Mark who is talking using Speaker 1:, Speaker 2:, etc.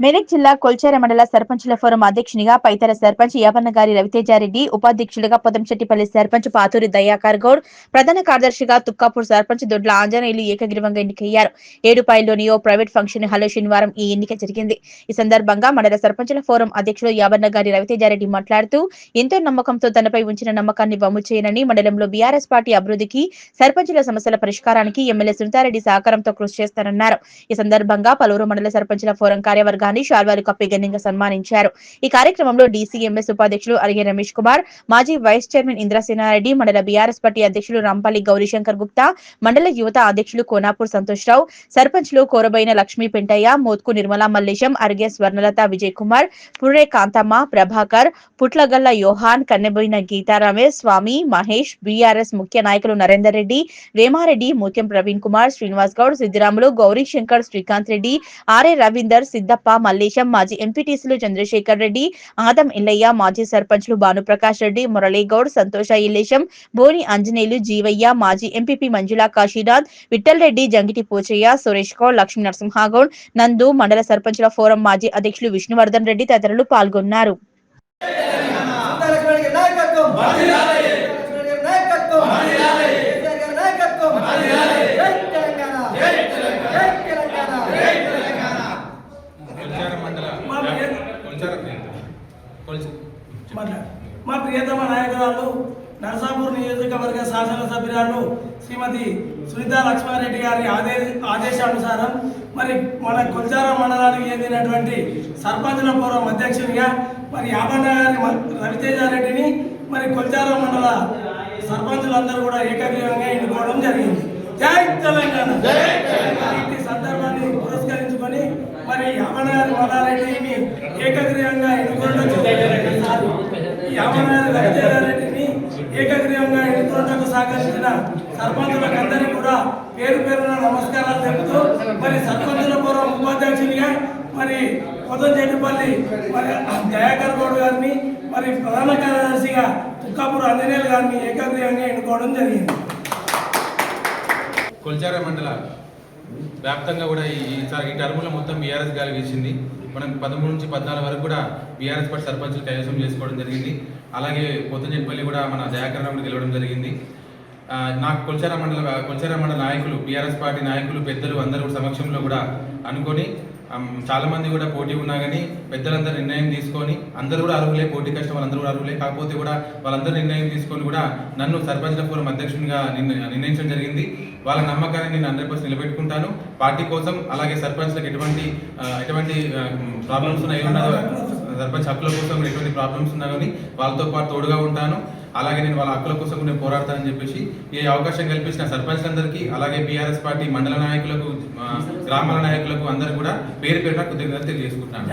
Speaker 1: మెదక్ జిల్లా కొల్చేర మండల సర్పంచుల ఫోరం అధ్యక్షునిగా పైతర సర్పంచ్ యావన్న గారి రవితేజారెడ్డి ఉపాధ్యక్షులుగా పొదంశెట్టిపల్లి సర్పంచ్ పాతూరి దయాకర్ గౌడ్ ప్రధాన కార్యదర్శిగా తుక్కాపూర్ సర్పంచ్ దొడ్ల ఆంజనేయులు ఏకగ్రీవంగా ఎన్నికయ్యారు. ఏడుపాయల్లోని ఓ ప్రైవేట్ ఫంక్షన్ హాల్లో శనివారం ఈ ఎన్నిక జరిగింది. ఈ సందర్భంగా మండల సర్పంచుల ఫోరం అధ్యక్షుడు యావన్న గారి రవితేజారెడ్డి మాట్లాడుతూ ఎంతో నమ్మకంతో తనపై ఉంచిన నమ్మకాన్ని వమ్ము చేయనని మండలంలో బీఆర్ఎస్ పార్టీ అభివృద్ధికి సర్పంచుల సమస్యల పరిష్కారానికి ఎమ్మెల్యే సునీతారెడ్డి సహకారంతో కృషి చేస్తారన్నారు ఈ సందర్భంగా పలువురు మండల సర్పంచుల ఫోరం కార్యవర్గాన్ని శాల్వాలు కప్పి ఘనంగా సన్మానించారు. ఈ కార్యక్రమంలో డీసీఎంఎస్ ఉపాధ్యక్షులు అరిగే రమేష్ కుమార్ మాజీ వైస్ చైర్మన్ ఇంద్రసేనారెడ్డి మండల బీఆర్ఎస్ పార్టీ అధ్యక్షులు రంపల్లి గౌరీశంకర్ గుప్తా మండల యువత అధ్యక్షులు కోనాపూర్ సంతోష్రావు సర్పంచ్లు కోరబైన లక్ష్మీ పెంటయ్య మోత్కు నిర్మలా మల్లేశం అరిగే స్వర్ణలత విజయ్ కుమార్ పుర్రే కాంతమ్మ ప్రభాకర్ పుట్లగల్ల యోహాన్ కన్నెబోయిన గీతా రమేష్ స్వామి మహేష్ బీఆర్ఎస్ ముఖ్య నాయకులు నరేందర్ రెడ్డి వేమారెడ్డి ముత్యం ప్రవీణ్ కుమార్ శ్రీనివాస్ గౌడ్ సిద్దిరాములు గౌరీ శంకర్ శ్రీకాంత్ రెడ్డి ఆర్ఏ రవీందర్ సిద్దప్ప మల్లేశం మాజీ ఎంపీటీసీలు చంద్రశేఖర్ రెడ్డి ఆదం ఇల్లయ్య మాజీ సర్పంచ్లు భానుప్రకాష్ రెడ్డి మురళీగౌడ్ సంతోష ఇల్లేశం బోని ఆంజనేయులు జీవయ్య మాజీ ఎంపీపీ మంజులా కాశీనాథ్ విఠల్ రెడ్డి జంగిటి పోచయ్య సురేష్ గౌడ్ లక్ష్మీ నరసింహగౌడ్ నందు మండల సర్పంచుల ఫోరం మాజీ అధ్యక్షులు విష్ణువర్ధన్ రెడ్డి తదితరులు పాల్గొన్నారు
Speaker 2: లక్ష్మణ్ గారి నాయకత్వం లక్ష్మణ్ గారి నాయకత్వం కేసీఆర్ గారి నాయకత్వం జై తెలంగాణ జై తెలంగాణ
Speaker 3: కొల్చార మండల కొల్చార కొల్చార
Speaker 4: మాట్లాడు. మా ప్రియతమ నాయకురాలు నరసాపూర్ నియోజకవర్గ శాసనసభ్యురాలు శ్రీమతి సునీత లక్ష్మారెడ్డి గారి ఆదే ఆదేశానుసారం మరి మన కొల్చార మండలానికి చెందినటువంటి సర్పంచుల పూర్వం అధ్యక్షునిగా మరి యామన్న గారి మ- రవితేజారెడ్డిని మరి కొల్చార మండల సర్పంచులందరూ కూడా ఏకగ్రీవంగా ఎన్నుకోవడం జరిగింది. జై తెలంగాణ! ఈ సందర్భాన్ని పురస్కరించుకొని మరి యామన్న గారి మల్లారెడ్డిని ఏకగ్రీవంగా ఎన్నుకోవడం ఈ యామనారి ఏకగ్రీవంగా ఎన్నుకోవడానికి సహకరించిన సర్పంచులకు అందరికీ కూడా పేరు పేరున నమస్కారాలు తెలుపుతూ మరి సర్పంచుల పూర్వం ఉపాధ్యక్షునిగా మరి కొత్తంచెట్టిపల్లి మరి దయాకర్ గౌడ్ గారిని మరి ప్రధాన కార్యదర్శిగా తుక్కాపూర్ అంజనేయులు గారిని ఏకగ్రీవంగా ఎన్నుకోవడం జరిగింది.
Speaker 3: కొల్చార మండల వ్యాప్తంగా కూడా ఈ ఈ టర్ములో మొత్తం బీఆర్ఎస్ గాలి వీసింది. మనం పదమూడు నుంచి పద్నాలుగు వరకు కూడా బీఆర్ఎస్ పార్టీ సర్పంచులు కైవసం చేసుకోవడం జరిగింది. అలాగే కొత్తజెట్పల్లి కూడా మన దయాకరణం గెలవడం జరిగింది. నాకు కొల్చారా మండల కొల్చారా మండల నాయకులు బీఆర్ఎస్ పార్టీ నాయకులు పెద్దలు అందరూ సమక్షంలో కూడా అనుకొని చాలామంది చాలా మంది కూడా పోటీ ఉన్నా కానీ పెద్దలందరూ నిర్ణయం తీసుకొని అందరూ కూడా అర్హులే పోటీ కష్టం వాళ్ళందరూ కూడా అర్హులే. కాకపోతే కూడా వాళ్ళందరూ నిర్ణయం తీసుకొని కూడా నన్ను సర్పంచ్ల ఫోరం అధ్యక్షునిగా నిర్ణయించడం జరిగింది. వాళ్ళ నమ్మకాన్ని నేను హండ్రెడ్ పర్సెంట్ నిలబెట్టుకుంటాను. పార్టీ కోసం అలాగే సర్పంచ్లకు ఎటువంటి ఎటువంటి ప్రాబ్లమ్స్ ఉన్నాయి సర్పంచ్ హక్కుల కోసం ఎటువంటి ప్రాబ్లమ్స్ ఉన్నా కానీ వాళ్ళతో పాటు తోడుగా ఉంటాను. అలాగే నేను వాళ్ళ హక్కుల కోసం నేను పోరాడతానని చెప్పేసి ఈ అవకాశం కల్పించిన సర్పంచ్లందరికీ అలాగే బీఆర్ఎస్ పార్టీ మండల నాయకులకు గ్రామాల నాయకులకు అందరూ కూడా పేరు పేరున కృతజ్ఞతలు తెలియజేసుకుంటున్నాను.